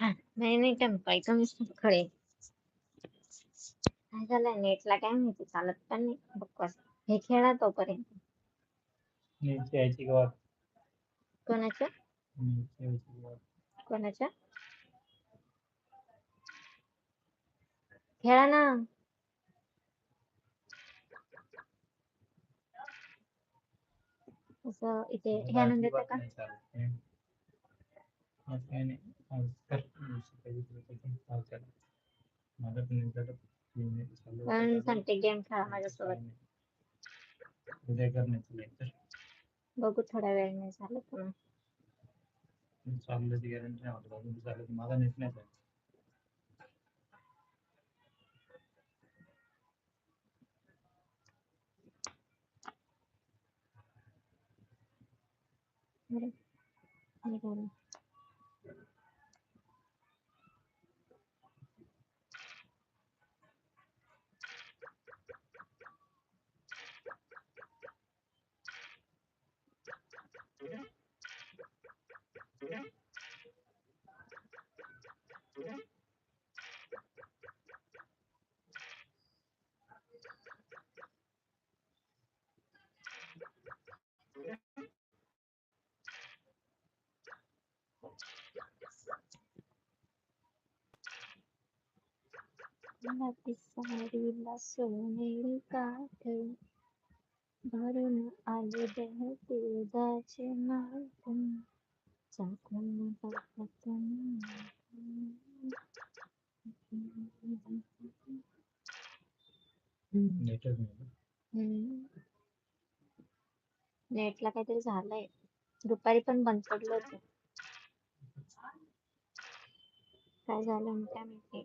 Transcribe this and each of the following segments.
नाही नाही टंपाई कमीच खडे। काय झालंय? नेटला काय माहिती? चालत पण नाही. बकवास हे खेळा तोपर्यंत. का वाट? कोणाच्या? कोणाच्या? खेळा ना. असं इथे ह्या अजिबात का. आज काय नाही. आज कर. सकाळी पण पण. सांगते गेम खेळा माझ्यासोबत. उद्या करण्याचं नाही तर. बघू थोड्या वेळ नाही झालं गॅरंटी नाही वाटत अजून चाललं तर माझा नेट नाही चालत. Yeah. गुलाबी साडीला सोनेरी काठ भरून आले देह तुळजाचे माठ चाकून पाहत. नेटला काहीतरी झालंय. दुपारी पण बंद पडलं होतं. काय झालं काय माहिती?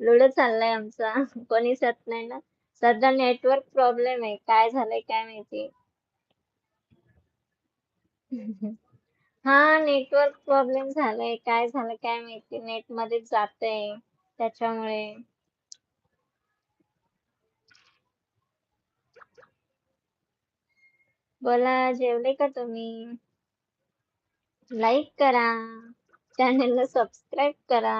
लुडो चाललाय आमचा. कोणीच येत नाही ना. सध्या नेटवर्क प्रॉब्लेम आहे. काय झालंय काय माहिती. हा नेटवर्क प्रॉब्लेम झालाय. काय झालं काय माहिती. नेटमध्ये जातंय. त्याच्यामुळे. बोला जेवले का तुम्ही? लाईक करा. चॅनेलला सबस्क्राईब करा.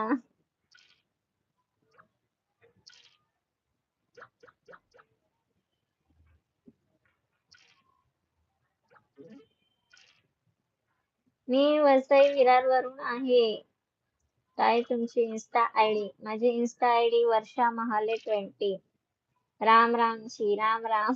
मी वसई विरार वरून आहे. काय तुमची इन्स्टा आयडी माझी insta ID Varsha Mahale twenty Ram Ram Shri Ram Ram.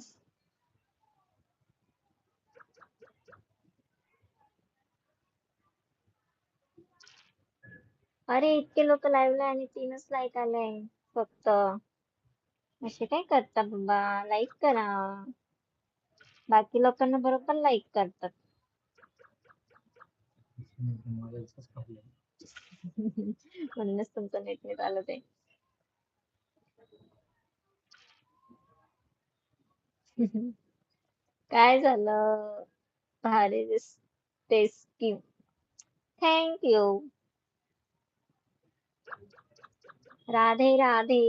अरे इतके लोक लाईव्हला आणि तीनच लाईक आले फक्त. असे काय करता बाबा? लाईक करा. बाकी लोकांना बरोबर लाईक करतात. म्हणूनच तुमचं नेट नाही चालत आहे काय झालं? भारी दिसते scheme thank you Radhe Radhe.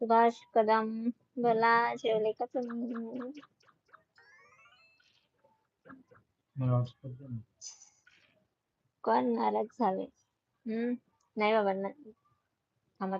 Subhash Kadam बोला जेवले का तुम्ही कोण नाराज झाले? हम्म नाही बाबा थांबा